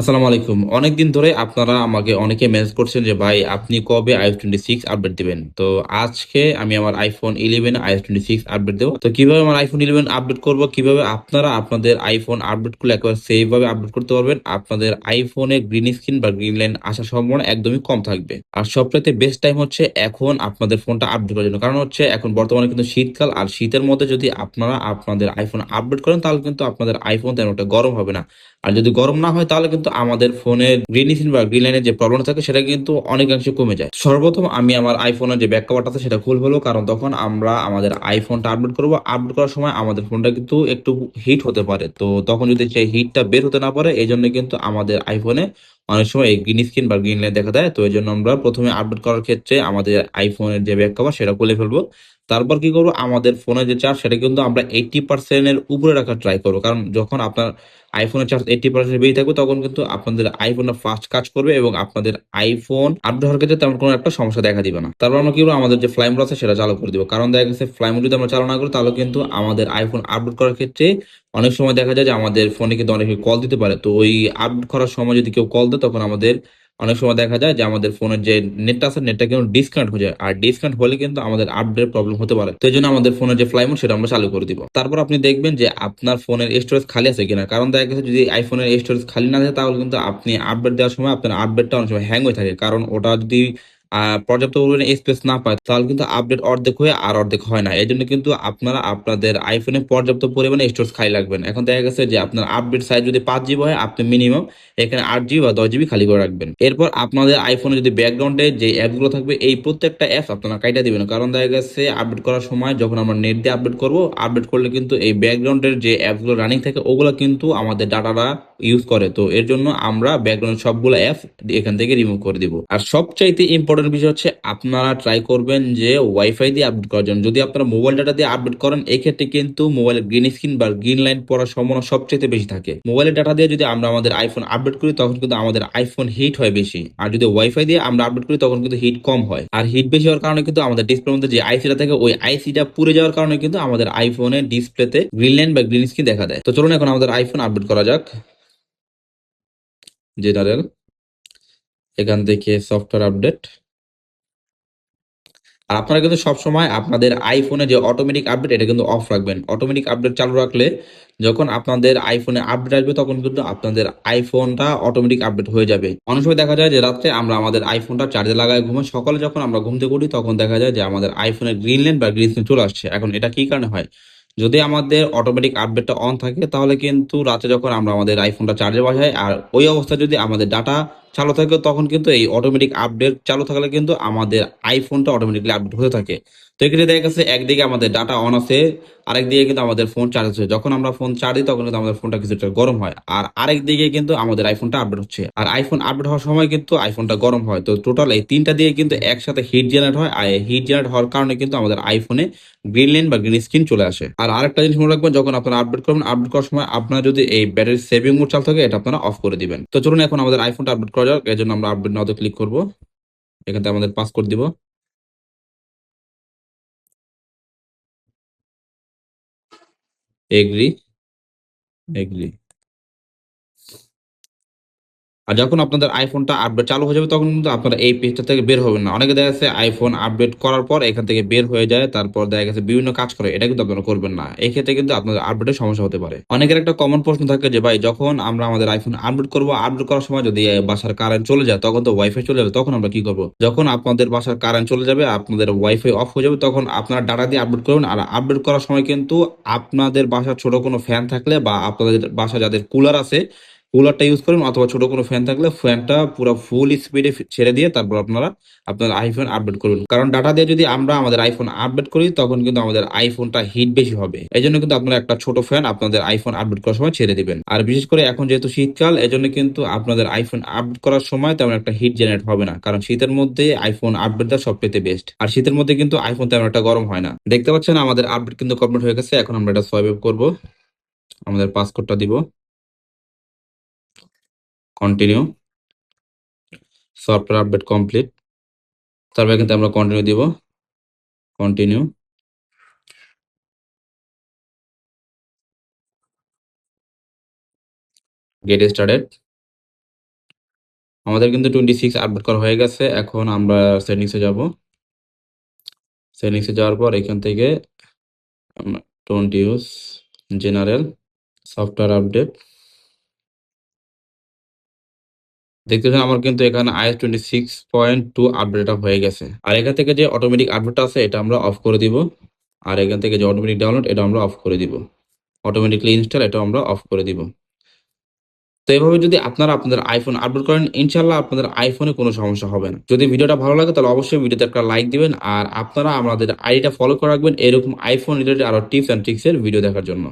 আসসালামু আলাইকুম। অনেকদিন ধরে আপনারা আমাকে অনেকে মেসেজ করছেন যে ভাই আপনি কবে আই টোয়েন্টি সিক্স আপডেট দিবেন? তো আজকে আমি আমার iPhone 11 এ iOS 26 আপডেট দেবো তো কীভাবে আমার iPhone 11 আপডেট করব, কীভাবে আপনারা আপনাদের আইফোন আপডেট করলে একেবারে সেফ ভাবে আপডেট করতে পারবেন, আপনাদের এ গ্রিন স্ক্রিন বা গ্রিন লাইন আসার সম্ভাবনা একদমই কম থাকবে। আর সবচাইতে বেস্ট টাইম হচ্ছে এখন আপনাদের ফোনটা আপডেট করার জন্য। কারণ হচ্ছে এখন বর্তমানে কিন্তু শীতকাল আর শীতের মধ্যে যদি আপনারা আপনাদের আইফোন আপডেট করেন তাহলে কিন্তু আপনাদের আইফোন তেমন একটা গরম হবে না। আর যদি গরম না হয় তাহলে কিন্তু আমাদের ফোনের গ্রিন স্ক্রিন বা গ্রিন লাইনের যে প্রবলেম থাকে, সেটা কিন্তু অনেকাংশে কমে যায়। সর্বপ্রথম আমি আমার iPhone-এর যে ব্যাক কভারটা আছে, সেটা খুলে ফেলব। কারণ তখন আমরা আমাদের iPhone-টা আপডেট করব। আপডেট করার সময় আমাদের ফোনটা কিন্তু একটু হিট হতে পারে। তো তখন যদি সেই হিটটা বের হতে না পারে, এই জন্য কিন্তু আমাদের iPhone-এ অনেক সময় এই গ্রিন স্ক্রিন বা গ্রিন লাইন দেখা দেয়। তো এই জন্য আমরা প্রথমে আপডেট করার ক্ষেত্রে আমাদের iPhone-এর যে ব্যাক কভার সেটা খুলে ফেলব। তারপর কি করব আমাদের ফোনের যে চার্জ সেটা কিন্তু আমরা 80% এর উপরে রাখার ট্রাই করব কারণ যখন আপনার iPhone-এর চার্জ 80% বেশি থাকবে, তখন কিন্তু আপনাদের iPhone-টা ফাস্ট কাজ করবে এবং আপনাদের আইফোন আপডেট হওয়ার ক্ষেত্রে তেমন কোনো একটা সমস্যা দেখা দিবে না। তারপর আমরা কি করব আমাদের যে ফ্লাই মোড আছে, সেটা চালু করে দিব। কারণ দেখা গেছে ফ্লাই মোড যদি আমরা চালু না করি, তাহলে কিন্তু আমাদের আইফোন আপডেট করার ক্ষেত্রে অনেক সময় দেখা যায় যে আমাদের ফোনে কিন্তু অনেকে কল দিতে পারে। তো ওই আপডেট করার সময় যদি কেউ কল দেয়, তখন আমাদের অনেক সময় দেখা যায় যে আমাদের ফোনের যে নেটটা আছে নেটটা কিন্তু ডিসকানেক্ট হয়ে যায়। আর ডিসকানেক্ট হলে কিন্তু আমাদের আপডেট প্রবলেম হতে পারে। তো জন্য আমাদের ফোনের যে ফ্লাই মোড সেটা আমরা চালু করে দিব। তারপর আপনি দেখবেন যে আপনার ফোনের স্টোরেজ খালি আছে কিনা। কারণ দেখা গেছে যদি iPhone-এর স্টোরেজ খালি না থাকে, তাহলে কিন্তু আপনি আপডেট দেওয়ার সময় আপনার আপডেটটা অনেক সময় হ্যাং হয়ে থাকে। কারণ ওটা যদি পর্যাপ্ত পরিমাণে স্পেস না পায় তাহলে কিন্তু আপডেট অর্ধেক হয়ে আর অর্ধেক হয় না। এজন্য কিন্তু আপনারা আপনাদের iPhone-এ পর্যাপ্ত পরিমাণে স্টোরেজ খালি রাখবেন। এখন দেখা গেছে যে আপনার আপডেট সাইজ যদি পাঁচ জিবি হয় আপনি মিনিমাম এখানে আট জিবি বা ১০ জিবি খালি করে রাখবেন। এরপর আপনাদের iPhone-এ যদি ব্যাকগ্রাউন্ডে যে অ্যাপগুলো থাকবে এই প্রত্যেকটা অ্যাপ আপনারা কাইটা দিবেন। কারণ দেখা গেছে আপডেট করার সময় যখন আমরা নেট দিয়ে আপডেট করব, আপডেট করলে কিন্তু এই ব্যাকগ্রাউন্ডের যে অ্যাপগুলো রানিং থাকে ওগুলো কিন্তু আমাদের ডাটাটা ইউজ করে। তো এর জন্য আমরা ব্যাকগ্রাউন্ড সবগুলো অ্যাপ এখান থেকে রিমুভ করে দিব। আর সবচাইতে ইম্পোর্টেন্ট বিষয় হচ্ছে আপনারা ট্রাই করবেন যে ওয়াইফাই দিয়ে আপডেট করার জন্য। যদি আপনারা মোবাইল ডাটা দিয়ে আপডেট করেন, এক্ষেত্রে কিন্তু মোবাইলের গ্রিন স্ক্রিন বা গ্রিন লাইন পড়ার সম্ভাবনা সবচাইতে বেশি থাকে। মোবাইলের ডাটা দিয়ে যদি আমরা আমাদের আইফোন আপডেট করি, তখন কিন্তু আমাদের আইফোন হিট হয় বেশি। আর যদি ওয়াইফাই দিয়ে আমরা আপডেট করি, তখন কিন্তু হিট কম হয়। আর হিট বেশি হওয়ার কারণে কিন্তু আমাদের ডিসপ্লের মধ্যে যে আইসিটা থাকে, ওই আইসিটা পুড়ে যাওয়ার কারণে কিন্তু আমাদের iPhone-এর ডিসপ্লেতে গ্রিন লাইন বা গ্রিন স্ক্রিন দেখা দেয়। তো চলুন এখন আমাদের আইফোন আপডেট করা যাক। জেনারেল এখান থেকে সফটওয়্যার আপডেট। আর আপনারা কিন্তু সবসময় আপনাদের iPhone-এ যে অটোমেটিক আপডেট এটা কিন্তু অফ রাখবেন। অটোমেটিক আপডেট চালু রাখলে যখন আপনাদের iPhone-এ আপডেট আসবে, তখন কিন্তু আপনাদের iPhone-টা অটোমেটিক আপডেট হয়ে যাবে। অনেক সময় দেখা যায় যে রাত্রে আমরা আমাদের iPhone-টা চার্জে লাগায় ঘুমাই। সকালে যখন আমরা ঘুম থেকে তখন দেখা যায় যে আমাদের iPhone-এর গ্রিন বা গ্রিন চলে আসছে। এখন এটা কি কারণে হয়? যদি আমাদের অটোমেটিক আপডেটটা অন থাকে, তাহলে কিন্তু রাতে যখন আমরা আমাদের iPhone-টা চার্জে বসাই, আর ওই অবস্থায় যদি আমাদের ডাটা চালু থাকে তখন কিন্তু এই অটোমেটিক আপডেট চালু থাকলে কিন্তু আমাদের iPhone-টা অটোমেটিক্যালি আপডেট হতে থাকে। তো এক্ষেত্রে দেখা গেছে একদিকে আমাদের ডাটা অন আছে, আরেকদিকে কিন্তু আমাদের ফোন চার্জ হচ্ছে। যখন আমরা ফোন চার্জ দিই তখন কিন্তু আমাদের ফোনটা কিছুটা গরম হয়। আর আরেকদিকে কিন্তু আমাদের iPhone-টা আপডেট হচ্ছে। আর আইফোন আপডেট হওয়ার সময় কিন্তু iPhone-টা গরম হয়। তো টোটাল এই তিনটা দিয়ে কিন্তু একসাথে হিট জেনারেট হয়। আর হিট জেনারেট হওয়ার কারণে কিন্তু আমাদের iPhone-এ গ্রিন লাইন বা গ্রিন স্ক্রিন চলে আসে। আর আরেকটা জিনিস মনে রাখবেন যখন আপনারা আপডেট করবেন, আপডেট করার সময় আপনার যদি এই ব্যাটারি সেভিং মোড চালু থাকে এটা আপনারা অফ করে দিবেন। তো চলুন এখন আমাদের iPhone-টা আপডেট করা যাক। এই জন্য আমরা আপডেট নাও ক্লিক করব। এখান থেকে আমাদের পাসকোড দিব। Agri, agri. আর যখন আপনাদের iPhone-টা আপডেট চালু হয়ে যাবে তখন কিন্তু আপনারা এই পেজটা থেকে বের হবেন না। অনেকে দেখা যাচ্ছে আইফোন আপডেট করার পর এখান থেকে বের হয়ে যায়। তারপর দেখা গেছে বিভিন্ন কাজ করে। এটা কিন্তু আপনারা করবেন না। এক্ষেত্রে কিন্তু আপনাদের আপডেটের সমস্যা হতে পারে। অনেকের একটা কমন প্রশ্ন থাকে যে ভাই যখন আমরা আমাদের আইফোন আপডেট করব আপডেট করার সময় যদি বাসার কারেন্ট চলে যায় তখন তো ওয়াইফাই চলে যাবে। তখন আমরা কি করব যখন আপনাদের বাসার কারেন্ট চলে যাবে, আপনাদের ওয়াইফাই অফ হয়ে যাবে তখন আপনারা ডাটা দিয়ে আপডেট করবেন। আর আপডেট করার সময় কিন্তু আপনাদের বাসার ছোট কোনো ফ্যান থাকলে বা আপনাদের বাসায় যাদের কুলার আছে কুলারটা ইউজ করবেন অথবা ছোট কোনো ফ্যান থাকলে ফ্যানটা পুরো ফুল স্পিডে ছেড়ে দিয়ে তারপর আপনারা আপনার আইফোন আপডেট করবেন। কারণ ডাটা দিয়ে যদি আমরা আমাদের আইফোন আপডেট করি, তখন কিন্তু আমাদের iPhone-টা হিট বেশি হবে। এই জন্য কিন্তু আপনারা একটা ছোট ফ্যান আপনাদের আইফোন আপডেট করার সময় ছেড়ে দিবেন। আর বিশেষ করে এখন যেহেতু শীতকাল, এজন্য কিন্তু আপনাদের আইফোন আপডেট করার সময় তেমন একটা হিট জেনারেট হবে না। কারণ শীতের মধ্যে আইফোন আপডেট দেওয়া সবচাইতে বেস্ট। আর শীতের মধ্যে কিন্তু আইফোন তেমন একটা গরম হয় না। দেখতে পাচ্ছেন আমাদের আপডেট কিন্তু কমপ্লিট হয়ে গেছে। এখন আমরা এটা আপ করব। আমাদের পাসকোডটা দিব। কন্টিনিউ। Software update complete. তারপরে কিন্তু আমরা কন্টিনিউ দিব। কন্টিনিউ। Get started. আমাদের কিন্তু টোয়েন্টি সিক্স আপডেট করা হয়ে গেছে এখন আমরা সেটিংসে যাব সেটিংসে যাওয়ার পর এখান থেকে twenty use general software update দেখতেছেন আমার কিন্তু এখানে iOS twenty six point two আপডেটটা হয়ে গেছে। আর এখান থেকে যে অটোমেটিক আপডেট আছে, এটা আমরা অফ করে দিব। আর এখান থেকে যে অটোমেটিক ডাউনলোড এটা আমরা অফ করে দিব। অটোমেটিকলি ইনস্টল এটা আমরা অফ করে দিব। তো এভাবে যদি আপনারা আপনাদের আইফোন আপলোড করেন ইনশাল্লাহ আপনাদের আইফোনে কোনো সমস্যা হবে না। যদি ভিডিওটা ভালো লাগে, তাহলে অবশ্যই ভিডিওতে একটা লাইক দিবেন। আর আপনারা আমাদের আইডিটা ফলো করে রাখবেন এরকম আইফোন রিলেটেড আরও টিপস অ্যান্ড ট্রিক্সের ভিডিও দেখার জন্য।